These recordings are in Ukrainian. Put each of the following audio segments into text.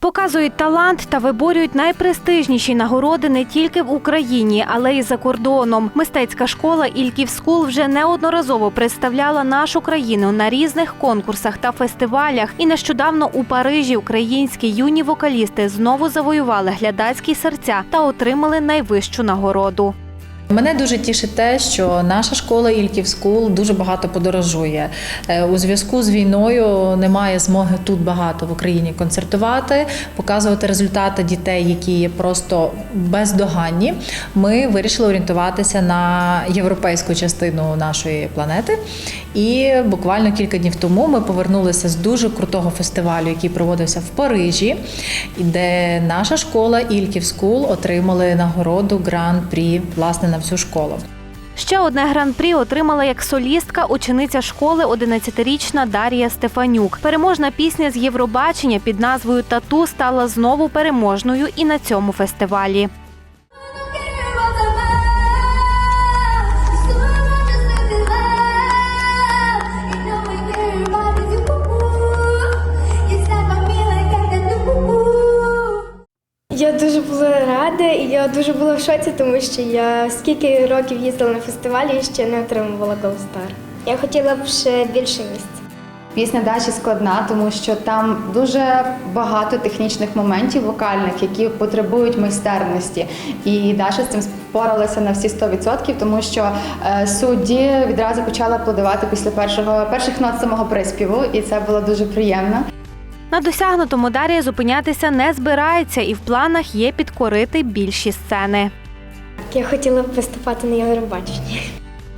Показують талант та виборюють найпрестижніші нагороди не тільки в Україні, але й за кордоном. Мистецька школа Ільків Скул вже неодноразово представляла нашу країну на різних конкурсах та фестивалях. І нещодавно у Парижі українські юні вокалісти знову завоювали глядацькі серця та отримали найвищу нагороду. Мене дуже тішить те, що наша школа Ільків Скул дуже багато подорожує. Е, У зв'язку з війною немає змоги тут багато в Україні концертувати, показувати результати дітей, які є просто бездоганні. Ми вирішили орієнтуватися на європейську частину нашої планети. І буквально кілька днів тому ми повернулися з дуже крутого фестивалю, який проводився в Парижі, де наша школа Ільків Скул отримали нагороду Гран-прі власне на всю школу. Ще одне гран-прі отримала як солістка учениця школи 11-річна Дар'я Стефанюк. Переможна пісня з Євробачення під назвою Тату стала знову переможною і на цьому фестивалі. Я дуже була рада і я дуже була в шоці, тому що я скільки років їздила на фестивалі і ще не отримувала Star. Я хотіла б ще більше місць. Пісня Даші складна, тому що там дуже багато технічних моментів вокальних, які потребують майстерності. І Даша з цим впоралася на всі 100%, тому що е, судді відразу почали аплодувати після першого перших нот самого приспіву, і це було дуже приємно. На досягнутому Дар'я зупинятися не збирається, і в планах є підкорити більші сцени. Я хотіла б виступати на Євробаченні.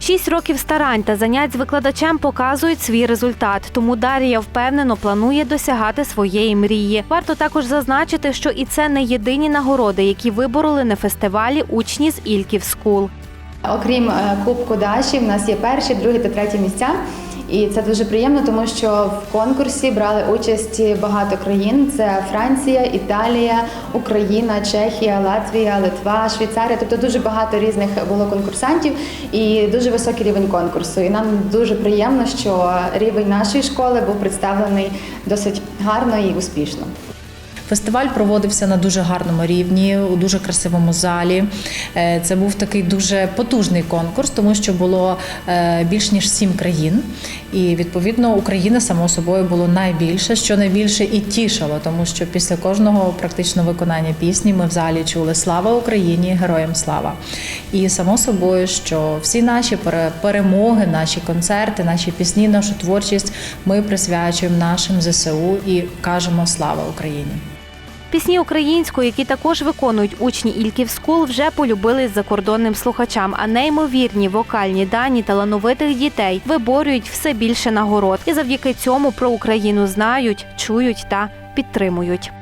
Шість років старань та занять з викладачем показують свій результат. Тому Дар'я впевнено планує досягати своєї мрії. Варто також зазначити, що і це не єдині нагороди, які вибороли на фестивалі учні з Ільків Скул. Окрім е, Кубку Даші, в нас є перші, другі та треті місця. І це дуже приємно, тому що в конкурсі брали участь багато країн: це Франція, Італія, Україна, Чехія, Латвія, Литва, Швейцарія. Тобто дуже багато різних було конкурсантів і дуже високий рівень конкурсу. І нам дуже приємно, що рівень нашої школи був представлений досить гарно і успішно. Фестиваль проводився на дуже гарному рівні, у дуже красивому залі. Е, Це був такий дуже потужний конкурс, тому що було е, більш ніж сім країн. І відповідно Україна само собою було найбільше, що найбільше і тішило, тому що після кожного практично виконання пісні ми в залі чули Слава Україні! Героям слава! І само собою, що всі наші пере- перемоги, наші концерти, наші пісні, нашу творчість ми присвячуємо нашим ЗСУ і кажемо Слава Україні! Пісні українською, які також виконують учні Ільків Скул, вже полюбились закордонним слухачам. А неймовірні вокальні дані талановитих дітей виборюють все більше нагород. І завдяки цьому про Україну знають, чують та підтримують.